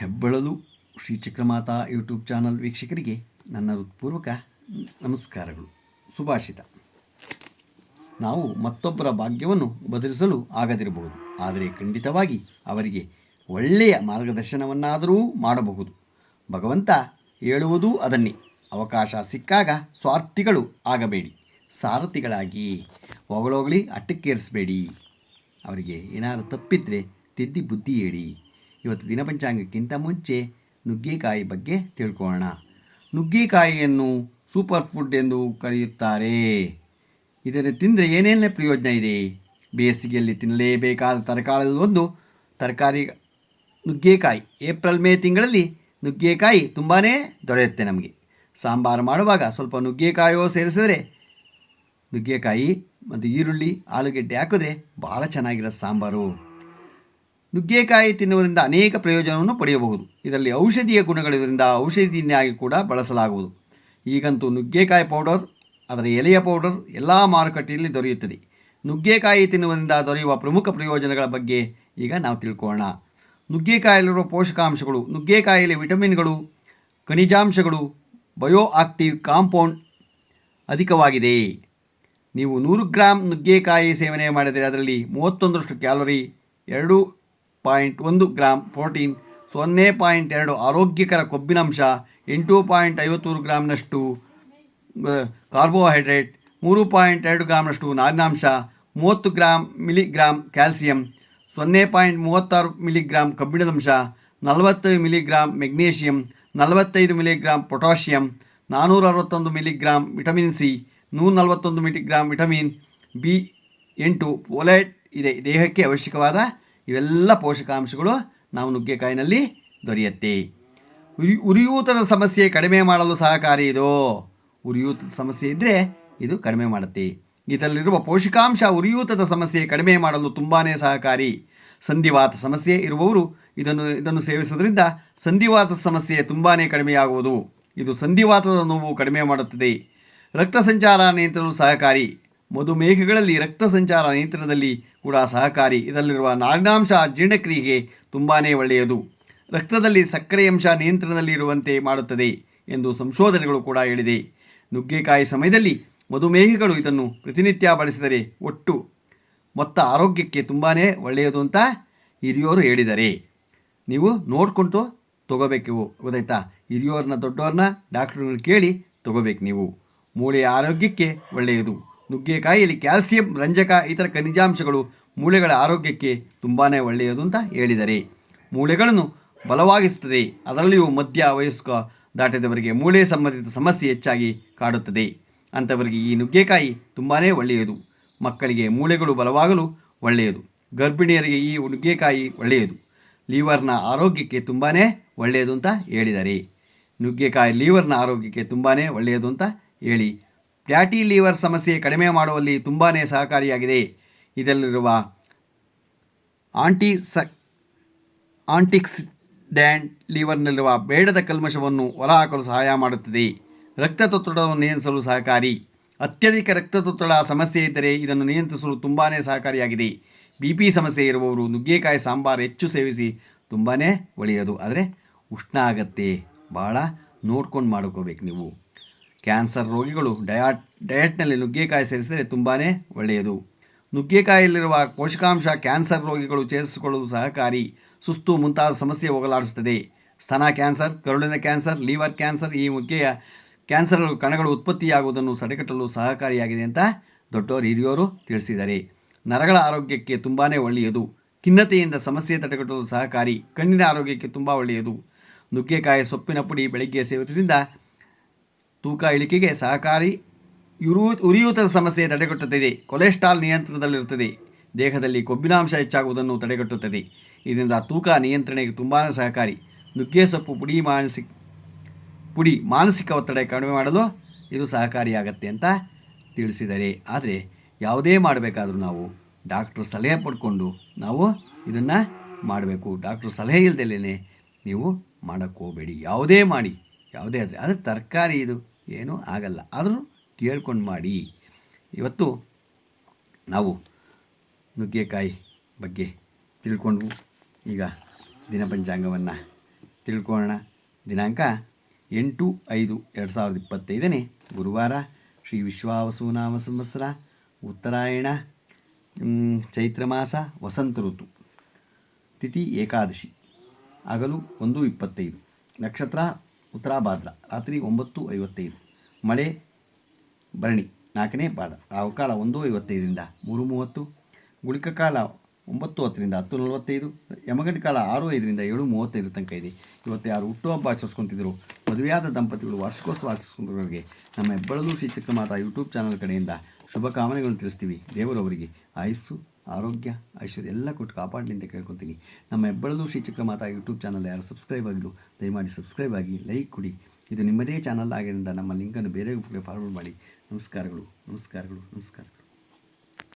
ಹೆಬ್ಬಳಲು Shri Chakramata YouTube channel ವೀಕ್ಷಕರಿಗೆ ನನ್ನ ಹೃತ್ಪೂರ್ವಕ ನಮಸ್ಕಾರಗಳು. ಸುಭಾಷಿತ. ನಾವು ಮತ್ತೊಬ್ಬರ ಭಾಗ್ಯವನ್ನು ಬದಲಿಸಲು ಆಗದಿರಬಹುದು. ಆದರೆ ಖಂಡಿತವಾಗಿ ಅವರಿಗೆ ಒಳ್ಳೆಯ ಮಾರ್ಗದರ್ಶನವನ್ನಾದರೂ ಮಾಡಬಹುದು. ಭಗವಂತ ಹೇಳುವುದೂ ಅದನ್ನೇ. ಅವಕಾಶ ಸಿಕ್ಕಾಗ ಸ್ವಾರ್ಥಿಗಳು ಆಗಬೇಡಿ. ಸಾರಥಿಗಳಾಗಿ ಹೊಗಳೊಗಳಿ ಅಟ್ಟಕ್ಕೇರಿಸಬೇಡಿ. ಅವರಿಗೆ ಏನಾದರೂ ತಪ್ಪಿದ್ರೆ ತಿದ್ದಿ ಬುದ್ಧಿ ಹೇಳಿ. ಇವತ್ತು ದಿನಪಂಚಾಂಗಕ್ಕಿಂತ ಮುಂಚೆ ನುಗ್ಗೆಕಾಯಿ ಬಗ್ಗೆ ತಿಳ್ಕೊಳ್ಳೋಣ. ನುಗ್ಗೆಕಾಯಿಯನ್ನು ಸೂಪರ್ ಫುಡ್ ಎಂದು ಕರೆಯುತ್ತಾರೆ. ಇದನ್ನು ತಿಂದರೆ ಏನೇನೇ ಪ್ರಯೋಜನ ಇದೆ? ಬೇಸಿಗೆಯಲ್ಲಿ ತಿನ್ನಲೇಬೇಕಾದ ತರಕಾರಿ ಒಂದು ತರಕಾರಿ ನುಗ್ಗೆಕಾಯಿ. ಏಪ್ರಿಲ್, ಮೇ ತಿಂಗಳಲ್ಲಿ ನುಗ್ಗೆಕಾಯಿ ತುಂಬಾ ದೊರೆಯುತ್ತೆ ನಮಗೆ. ಸಾಂಬಾರು ಮಾಡುವಾಗ ಸ್ವಲ್ಪ ನುಗ್ಗೆಕಾಯೋ ಸೇರಿಸಿದರೆ ನುಗ್ಗೆಕಾಯಿ ಮತ್ತು ಈರುಳ್ಳಿ, ಆಲೂಗೆಡ್ಡೆ ಹಾಕಿದ್ರೆ ಭಾಳ ಚೆನ್ನಾಗಿರೋದು ಸಾಂಬಾರು. ನುಗ್ಗೆಕಾಯಿ ತಿನ್ನುವುದರಿಂದ ಅನೇಕ ಪ್ರಯೋಜನವನ್ನು ಪಡೆಯಬಹುದು. ಇದರಲ್ಲಿ ಔಷಧೀಯ ಗುಣಗಳಿರುವುದರಿಂದ ಔಷಧಿಯಾಗಿ ಕೂಡ ಬಳಸಲಾಗುವುದು. ಈಗಂತೂ ನುಗ್ಗೆಕಾಯಿ ಪೌಡರ್ ಅದರ ಎಲೆಯ ಪೌಡರ್ ಎಲ್ಲ ಮಾರುಕಟ್ಟೆಯಲ್ಲಿ ದೊರೆಯುತ್ತದೆ. ನುಗ್ಗೆಕಾಯಿ ತಿನ್ನುವುದರಿಂದ ದೊರೆಯುವ ಪ್ರಮುಖ ಪ್ರಯೋಜನಗಳ ಬಗ್ಗೆ ಈಗ ನಾವು ತಿಳ್ಕೊಳ್ಳೋಣ. ನುಗ್ಗೆಕಾಯಲ್ಲಿರುವ ಪೋಷಕಾಂಶಗಳು, ನುಗ್ಗೆಕಾಯಿಯಲ್ಲಿ ವಿಟಮಿನ್ಗಳು, ಖನಿಜಾಂಶಗಳು ಬಯೋ ಆಕ್ಟಿವ್ ಕಾಂಪೌಂಡ್ ಅಧಿಕವಾಗಿದೆ. ನೀವು ನೂರು ಗ್ರಾಮ್ ನುಗ್ಗೆಕಾಯಿ ಸೇವನೆ ಮಾಡಿದರೆ ಅದರಲ್ಲಿ ಮೂವತ್ತೊಂದರಷ್ಟು ಕ್ಯಾಲೋರಿ, ಎರಡು ಪಾಯಿಂಟ್ ಒಂದು ಗ್ರಾಮ್ ಪ್ರೋಟೀನ್, ಸೊನ್ನೆ ಪಾಯಿಂಟ್ ಎರಡು ಆರೋಗ್ಯಕರ ಕೊಬ್ಬಿನಂಶ, ಎಂಟು ಪಾಯಿಂಟ್ ಐವತ್ತೂರು ಗ್ರಾಮ್ನಷ್ಟು ಕಾರ್ಬೋಹೈಡ್ರೇಟ್, ಮೂರು ಪಾಯಿಂಟ್ ಎರಡು ಗ್ರಾಮ್ನಷ್ಟು ನಾರಿನಾಂಶ, ಮೂವತ್ತು ಗ್ರಾಮ್ ಮಿಲಿಗ್ರಾಮ್ ಕ್ಯಾಲ್ಸಿಯಂ, ಸೊನ್ನೆ ಪಾಯಿಂಟ್ ಮೂವತ್ತಾರು ಮಿಲಿಗ್ರಾಮ್ ಕಬ್ಬಿಣದಂಶ, ನಲವತ್ತೈದು ಮಿಲಿಗ್ರಾಮ್ ಮೆಗ್ನೀಷಿಯಂ, ನಲವತ್ತೈದು ಮಿಲಿಗ್ರಾಮ್ ಪೊಟ್ಯಾಷಿಯಂ ನಾನ್ನೂರ ಅರವತ್ತೊಂದು ಮಿಲಿಗ್ರಾಮ್ ವಿಟಮಿನ್ ಸಿ ನೂರ ನಲವತ್ತೊಂದು ಮಿಲಿಗ್ರಾಮ್ ವಿಟಮಿನ್ ಬಿ ಎಂಟು ಪೋಲೈಟ್ ಇದೆ. ದೇಹಕ್ಕೆ ಅವಶ್ಯಕವಾದ ಇವೆಲ್ಲ ಪೋಷಕಾಂಶಗಳು ನಾವು ನುಗ್ಗೆಕಾಯಿನಲ್ಲಿ ದೊರೆಯುತ್ತೆ. ಉರಿ, ಉರಿಯೂತದ ಸಮಸ್ಯೆ ಕಡಿಮೆ ಮಾಡಲು ಸಹಕಾರಿ ಇದು. ಉರಿಯೂತದ ಸಮಸ್ಯೆ ಇದ್ದರೆ ಇದು ಕಡಿಮೆ ಮಾಡುತ್ತೆ. ಇದರಲ್ಲಿರುವ ಪೋಷಕಾಂಶ ಉರಿಯೂತದ ಸಮಸ್ಯೆ ಕಡಿಮೆ ಮಾಡಲು ತುಂಬಾ ಸಹಕಾರಿ. ಸಂಧಿವಾತ ಸಮಸ್ಯೆ ಇರುವವರು ಇದನ್ನು ಇದನ್ನು ಸೇವಿಸುವುದರಿಂದ ಸಂಧಿವಾತ ಸಮಸ್ಯೆ ತುಂಬಾ ಕಡಿಮೆಯಾಗುವುದು. ಇದು ಸಂಧಿವಾತದ ನೋವು ಕಡಿಮೆ ಮಾಡುತ್ತದೆ. ರಕ್ತ ಸಂಚಾರ ನಿಯಂತ್ರಣ ಸಹಕಾರಿ. ಮಧುಮೇಹಗಳಲ್ಲಿ ರಕ್ತ ಸಂಚಾರ ನಿಯಂತ್ರಣದಲ್ಲಿ ಕೂಡ ಸಹಕಾರಿ. ಇದರಲ್ಲಿರುವ ನಾರಿನಾಂಶ ಜೀರ್ಣಕ್ರಿಯೆಗೆ ತುಂಬಾ ಒಳ್ಳೆಯದು. ರಕ್ತದಲ್ಲಿ ಸಕ್ಕರೆ ಅಂಶ ನಿಯಂತ್ರಣದಲ್ಲಿ ಇರುವಂತೆ ಮಾಡುತ್ತದೆ ಎಂದು ಸಂಶೋಧನೆಗಳು ಕೂಡ ಹೇಳಿದೆ. ನುಗ್ಗೆಕಾಯಿ ಸಮಯದಲ್ಲಿ ಮಧುಮೇಹಿಗಳು ಇದನ್ನು ಪ್ರತಿನಿತ್ಯ ಬಳಸಿದರೆ ಒಟ್ಟು ಮೊತ್ತ ಆರೋಗ್ಯಕ್ಕೆ ತುಂಬಾ ಒಳ್ಳೆಯದು ಅಂತ ಹಿರಿಯೋರು ಹೇಳಿದ್ದಾರೆ ನೀವು ನೋಡಿಕೊಂಡು ತಗೋಬೇಕು, ಗೊತ್ತಾಯ್ತಾ? ಹಿರಿಯೋರನ್ನ ದೊಡ್ಡವ್ರನ್ನ ಡಾಕ್ಟ್ರನ್ನ ಕೇಳಿ ತೊಗೋಬೇಕು ನೀವು. ಮೂಳೆಯ ಆರೋಗ್ಯಕ್ಕೆ ಒಳ್ಳೆಯದು. ನುಗ್ಗೆಕಾಯಿಯಲ್ಲಿ ಕ್ಯಾಲ್ಸಿಯಂ, ರಂಜಕ, ಇತರ ಖನಿಜಾಂಶಗಳು ಮೂಳೆಗಳ ಆರೋಗ್ಯಕ್ಕೆ ತುಂಬಾ ಒಳ್ಳೆಯದು ಅಂತ ಹೇಳಿದರೆ. ಮೂಳೆಗಳನ್ನು ಬಲವಾಗಿಸುತ್ತದೆ. ಅದರಲ್ಲಿಯೂ ಮಧ್ಯ ವಯಸ್ಕ ದಾಟಿದವರಿಗೆ ಮೂಳೆ ಸಂಬಂಧಿತ ಸಮಸ್ಯೆ ಹೆಚ್ಚಾಗಿ ಕಾಡುತ್ತದೆ. ಅಂಥವರಿಗೆ ಈ ನುಗ್ಗೆಕಾಯಿ ತುಂಬಾ ಒಳ್ಳೆಯದು. ಮಕ್ಕಳಿಗೆ ಮೂಳೆಗಳು ಬಲವಾಗಲು ಒಳ್ಳೆಯದು. ಗರ್ಭಿಣಿಯರಿಗೆ ಈ ನುಗ್ಗೆಕಾಯಿ ಒಳ್ಳೆಯದು. ಲೀವರ್ನ ಆರೋಗ್ಯಕ್ಕೆ ತುಂಬಾ ಒಳ್ಳೆಯದು ಅಂತ ಹೇಳಿದರೆ. ನುಗ್ಗೆಕಾಯಿ ಲೀವರ್ನ ಆರೋಗ್ಯಕ್ಕೆ ತುಂಬಾ ಒಳ್ಳೆಯದು ಅಂತ ಹೇಳಿ ಫ್ಯಾಟಿ ಲೀವರ್ ಸಮಸ್ಯೆ ಕಡಿಮೆ ಮಾಡುವಲ್ಲಿ ತುಂಬಾ ಸಹಕಾರಿಯಾಗಿದೆ. ಇದರಲ್ಲಿರುವ ಆಂಟಿ ಸ ಆಂಟಿಕ್ಸಿಡ್ಯಾಂಟ್ ಲೀವರ್ನಲ್ಲಿರುವ ಬೇಡದ ಕಲ್ಮಶವನ್ನು ಹೊರಹಾಕಲು ಸಹಾಯ ಮಾಡುತ್ತದೆ. ರಕ್ತದೊತ್ತಡವನ್ನು ನಿಯಂತ್ರಿಸಲು ಸಹಕಾರಿ. ಅತ್ಯಧಿಕ ರಕ್ತದೊತ್ತಡ ಸಮಸ್ಯೆ ಇದ್ದರೆ ಇದನ್ನು ನಿಯಂತ್ರಿಸಲು ತುಂಬಾ ಸಹಕಾರಿಯಾಗಿದೆ. ಬಿ ಪಿ ಸಮಸ್ಯೆ ಇರುವವರು ನುಗ್ಗೆಕಾಯಿ, ಸಾಂಬಾರು ಹೆಚ್ಚು ಸೇವಿಸಿ ತುಂಬಾ ಒಳ್ಳೆಯದು. ಆದರೆ ಉಷ್ಣ ಆಗತ್ತೆ. ಭಾಳ ನೋಡ್ಕೊಂಡು ಮಾಡ್ಕೋಬೇಕು ನೀವು. ಕ್ಯಾನ್ಸರ್ ರೋಗಿಗಳು ಡಯಾಟ್ ಡಯಟ್ನಲ್ಲಿ ನುಗ್ಗೆಕಾಯಿ ಸೇರಿಸಿದರೆ ತುಂಬಾ ಒಳ್ಳೆಯದು. ನುಗ್ಗೆಕಾಯಿಯಲ್ಲಿರುವ ಪೋಷಕಾಂಶ ಕ್ಯಾನ್ಸರ್ ರೋಗಿಗಳು ಸೇರಿಸಿಕೊಳ್ಳಲು ಸಹಕಾರಿ. ಸುಸ್ತು ಮುಂತಾದ ಸಮಸ್ಯೆ ಹೋಗಲಾಡಿಸುತ್ತದೆ. ಸ್ತನ ಕ್ಯಾನ್ಸರ್, ಕರುಳಿನ ಕ್ಯಾನ್ಸರ್, ಲಿವರ್ ಕ್ಯಾನ್ಸರ್ ಈ ಮುಖ್ಯ ಕ್ಯಾನ್ಸರ್ ಕಣಗಳು ಉತ್ಪತ್ತಿಯಾಗುವುದನ್ನು ತಡೆಗಟ್ಟಲು ಸಹಕಾರಿಯಾಗಿದೆ ಅಂತ ದೊಡ್ಡವರು ಹಿರಿಯವರು ತಿಳಿಸಿದ್ದಾರೆ. ನರಗಳ ಆರೋಗ್ಯಕ್ಕೆ ತುಂಬಾ ಒಳ್ಳೆಯದು. ಖಿನ್ನತೆಯಿಂದ ಸಮಸ್ಯೆ ತಡೆಗಟ್ಟಲು ಸಹಕಾರಿ. ಕಣ್ಣಿನ ಆರೋಗ್ಯಕ್ಕೆ ತುಂಬ ಒಳ್ಳೆಯದು. ನುಗ್ಗೆಕಾಯಿ ಸೊಪ್ಪಿನ ಪುಡಿ ಬೆಳಗ್ಗೆ ಸೇವಿಸುವುದರಿಂದ ತೂಕ ಇಳಿಕೆಗೆ ಸಹಕಾರಿ ಯುರೂ, ಉರಿಯೂತದ ಸಮಸ್ಯೆ ತಡೆಗಟ್ಟುತ್ತದೆ. ಕೊಲೆಸ್ಟ್ರಾಲ್ ನಿಯಂತ್ರಣದಲ್ಲಿರುತ್ತದೆ. ದೇಹದಲ್ಲಿ ಕೊಬ್ಬಿನಾಂಶ ಹೆಚ್ಚಾಗುವುದನ್ನು ತಡೆಗಟ್ಟುತ್ತದೆ. ಇದರಿಂದ ತೂಕ ನಿಯಂತ್ರಣೆಗೆ ತುಂಬಾ ಸಹಕಾರಿ. ನುಗ್ಗೆ ಸೊಪ್ಪು ಪುಡಿ ಮಾನಸಿಕ ಪುಡಿ ಮಾನಸಿಕ ಒತ್ತಡ ಕಡಿಮೆ ಮಾಡಲು ಇದು ಸಹಕಾರಿಯಾಗತ್ತೆ ಅಂತ ತಿಳಿಸಿದರೆ. ಆದರೆ ಯಾವುದೇ ಮಾಡಬೇಕಾದರೂ ನಾವು ಡಾಕ್ಟ್ರು ಸಲಹೆ ಪಡ್ಕೊಂಡು ನಾವು ಇದನ್ನು ಮಾಡಬೇಕು. ಡಾಕ್ಟ್ರು ಸಲಹೆ ಇಲ್ಲದಲ್ಲೇ ನೀವು ಮಾಡೋಕ್ಕೆ ಹೋಗಬೇಡಿ. ಯಾವುದೇ ಮಾಡಿ. ಯಾವುದೇ ಆದರೆ ಆದರೆ ತರಕಾರಿ ಇದು. ಏನೂ ಆಗಲ್ಲ. ಆದರೂ ಕೇಳ್ಕೊಂಡು ಮಾಡಿ. ಇವತ್ತು ನಾವು ನುಗ್ಗೆಕಾಯಿ ಬಗ್ಗೆ ತಿಳ್ಕೊಂಡು ಈಗ ದಿನಪಂಚಾಂಗವನ್ನು ತಿಳ್ಕೊಳ್ಳೋಣ. ದಿನಾಂಕ ಎಂಟು ಐದು ಎರಡು ಸಾವಿರದ ಇಪ್ಪತ್ತೈದನೇ ಗುರುವಾರ ಶ್ರೀ ವಿಶ್ವಾವಸುನಾಮ ಸಂವತ್ಸರ ಉತ್ತರಾಯಣ ಚೈತ್ರ ಮಾಸ, ವಸಂತ ಋತು, ತಿಥಿ ಏಕಾದಶಿ ಆಗಲು ಒಂದು ಇಪ್ಪತ್ತೈದು, ನಕ್ಷತ್ರ ಉತ್ತರಾಭಾದ್ರ ರಾತ್ರಿ ಒಂಬತ್ತು ಐವತ್ತೈದು. ಮಳೆ ಭರಣಿ ನಾಲ್ಕನೇ ಪಾದ ರಾಹುಕಾಲ ಒಂದು ಐವತ್ತೈದರಿಂದ ಮೂರು ಮೂವತ್ತು. ಗುಳಿಕ ಕಾಲ ಒಂಬತ್ತು ಹತ್ತರಿಂದ ಹತ್ತು ನಲವತ್ತೈದು. ಯಮಗಂಟ ಕಾಲ ಆರು ಐದರಿಂದ ಏಳು ಮೂವತ್ತೈದು ತನಕ ಇದೆ. ಇವತ್ತು ಯಾರು ಹುಟ್ಟುಹಬ್ಬ ಆಚರಿಸ್ಕೊತಿದ್ರು. ಮದುವೆಯಾದ ದಂಪತಿಗಳು ವಾರ್ಷಿಕೋತ್ಸವ ಆಚರಿಸ್ಕೊಂಡವರಿಗೆ ನಮ್ಮ ಹೆಬ್ಬಳಲು ಶ್ರೀ ಚಕ್ರಮಾತಾ ಯೂಟ್ಯೂಬ್ ಚಾನಲ್ ಕಡೆಯಿಂದ ಶುಭ ಕಾಮನೆಗಳನ್ನು ತಿಳಿಸ್ತೀವಿ ದೇವರವರಿಗೆ ಆಯುಸ್ಸು ಆರೋಗ್ಯ, ಐಶ್ವರ್ಯ ಎಲ್ಲ ಕೊಟ್ಟು ಕಾಪಾಡಲಿ ಅಂತ ಕೇಳ್ಕೊತೀನಿ ನಮ್ಮ ಹೆಬ್ಬಳಲು ಶ್ರೀ ಮಾತಾ ಯೂಟ್ಯೂಬ್ ಚಾನಲ್ ಯಾರು ಸಬ್ಸ್ಕ್ರೈಬ್ ಆಗಿಲ್ಲ ದಯಮಾಡಿ ಸಬ್ಸ್ಕ್ರೈಬ್ ಆಗಿ, ಲೈಕ್ ಕೊಡಿ. ಇದು ನಿಮ್ಮದೇ ಚಾನಲ್ ಆಗಿದ್ದರಿಂದ ನಮ್ಮ ಲಿಂಕನ್ನು ಬೇರೆ ಫಾರ್ವರ್ಡ್ ಮಾಡಿ. ನಮಸ್ಕಾರಗಳು ನಮಸ್ಕಾರಗಳು, ನಮಸ್ಕಾರ.